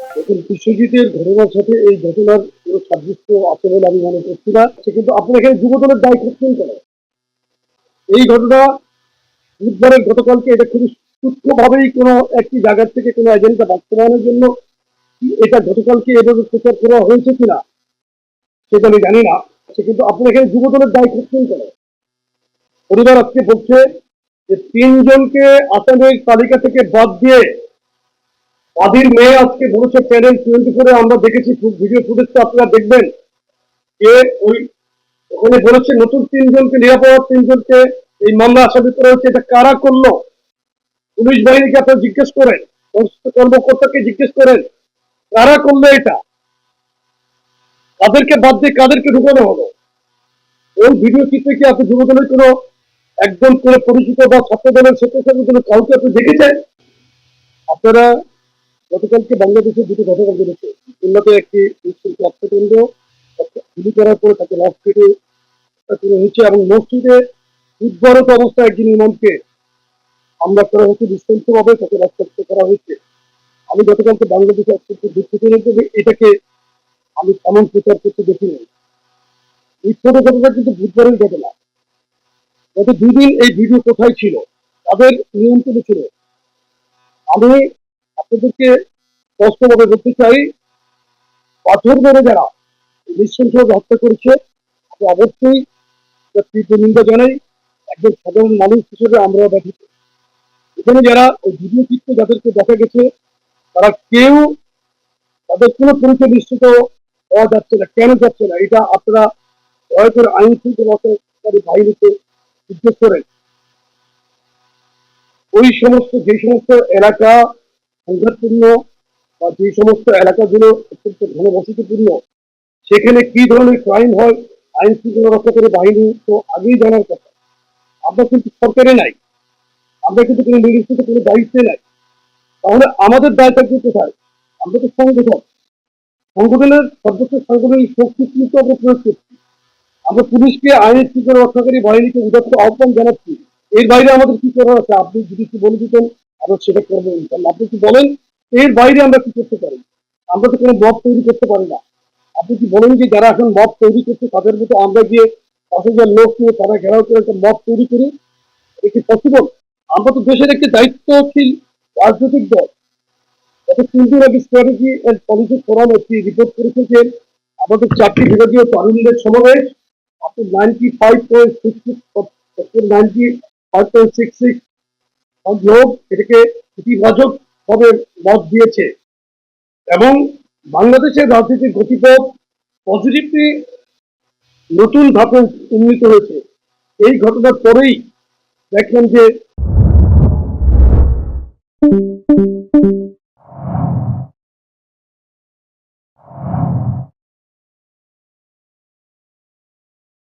এখন বিশ্বজিতের ঘটনার সাথে এই ঘটনার কোনো সাদৃশ্য আছে বলে আমি মনে করছি না। সে কিন্তু এখানে যুবদলের দায় করছেন কেন এই ঘটনা বুধবারের গতকালকে এটা খুবই সূক্ষ্মভাবেই কোনো একটি জায়গার থেকে কোনো এজেন্ডা বাস্তবায়নের জন্য এটা গতকালকে এভাবে প্রচার করা হয়েছে কিনা, সেটা আমি জানি না। সে কিন্তু আপনি এখানে যুবদলের দায় করছেন কেন পরিবার আজকে বলছে যে তিনজনকে আসামের তালিকা থেকে বাদ দিয়ে আদির মেয়ে আজকে বলেছে চ্যানেল টোয়েন্টি ফোরে আমরা দেখেছি ভিডিও ফুটেজটা আপনারা দেখবেন। যে ওই ওখানে বলেছে নতুন তিনজনকে নিরাপদ তিনজনকে এই মামলা আসামি করা হচ্ছে এটা কারা করল? পুলিশ বাহিনীকে আপনারা জিজ্ঞেস করেন কর্মকর্তাকে জিজ্ঞেস করেন, কারা করল এটা? কাদেরকে বাদ দিয়ে কাদেরকে ঢুকানো হলো? ওই ভিডিও চিত্রে কি আপনি যুবদলের কোনো একজন করে পরিচিত বা ছাত্র দলের কোনো কাউকে আপনি দেখেছেন? আপনারা গতকালকে বাংলাদেশের দুটো ঘটনা ঘটেছে। উন্নত একটি স্বাস্থ্যকেন্দ্র গুলি করার পরে তাকে রস কেটে করে হয়েছে এবং মসজিদে উদ্ভরত অবস্থায় একজন ইমামকে হামলা করা হয়েছে বিস্তারিতভাবে তাকে রক্তাক্ত করা হয়েছে। আমি গতকালকে বাংলাদেশে অত্যন্ত দুঃখিত হিসেবে এটাকে আমি তেমন প্রচার করতে দেখিনি। এই ছোট ঘটনা কিন্তু বুধবারের ঘটনা। গত দুদিন এই ভিডিও কোথায় ছিল? তাদের নিয়ন্ত্রণে ছিল। আমি আপনাদেরকে স্পষ্টভাবে বলতে চাই, পাথর মেরে যারা নৃশংসভাবে হত্যা করেছে অবশ্যই তীব্র নিন্দা জানাই। একজন সাধারণ মানুষ হিসেবে আমরা ব্যথিত। এখানে যারা ওই ভিডিও যাদেরকে দেখা গেছে, তারা কেউ তাদের কোনো পরিচয় নিশ্চিত হওয়া যাচ্ছে না। কেন যাচ্ছে না? এটা আপনারা করে আইন শৃঙ্খলাকারী বাহিনীকে জিজ্ঞেস করেন। ওই সমস্ত, যে সমস্ত এলাকা সংঘাতপূর্ণ বা যে সমস্ত এলাকাগুলো অত্যন্ত ঘনবসতিপূর্ণ, সেখানে কি ধরনের ক্রাইম হয়, আইন শৃঙ্খলা রক্ষাকারী বাহিনী, তো আগেই জানার কথা। আমরা কিন্তু সরকারে নাই। আমরা কিন্তু কোনো নির্দিষ্ট কোনো দায়িত্বে নাই। তাহলে আমাদের দায় থাকবে কোথায়? আমরা তো সংগঠন সংগঠনের সর্বোচ্চ সাংগঠনিক শক্তি কিন্তু আমরা প্রয়োগ করছি। আমরা পুলিশকে আইন শৃঙ্খলা রক্ষাকারী বাহিনীকে উদাত্ত আহ্বান জানাচ্ছি। এর বাইরে আমাদের কি করার আছে? আপনি যদি একটু বলে দিতেন। আমরা সেটা করব আপনি কি বলেন, এর বাইরে আমরা কি করতে পারি? আমরা তো কোনো মত তৈরি করতে পারি না। আপনি কি বলেন যে যারা এখন মত তৈরি করছে, তাদের মতো আমরা গিয়ে পাঁচ হাজার লোক নিয়ে তারা ঘেরাও করে একটা মত তৈরি করি? এটা কি পসিবল আমরা তো দেশের একটি দায়িত্বশীল রাজনৈতিক দল। গত তিন দিন আগে স্ট্র্যাটেজি এন্ড পলিসি ফোরাম একটি রিপোর্ট করেছে যে আমাদের চারটি বিভাগীয় তারুণ্যের সমাবেশ। আপনি ninety five point six six ninety five point six six লোক এটাকে ইতিবাচক ভাবে মত দিয়েছে। এবং বাংলাদেশের রাজনীতির গতিপথ পজিটিভলি নতুন ধাপে উন্নীত হয়েছে। এই ঘটনার পরেই দেখলাম যে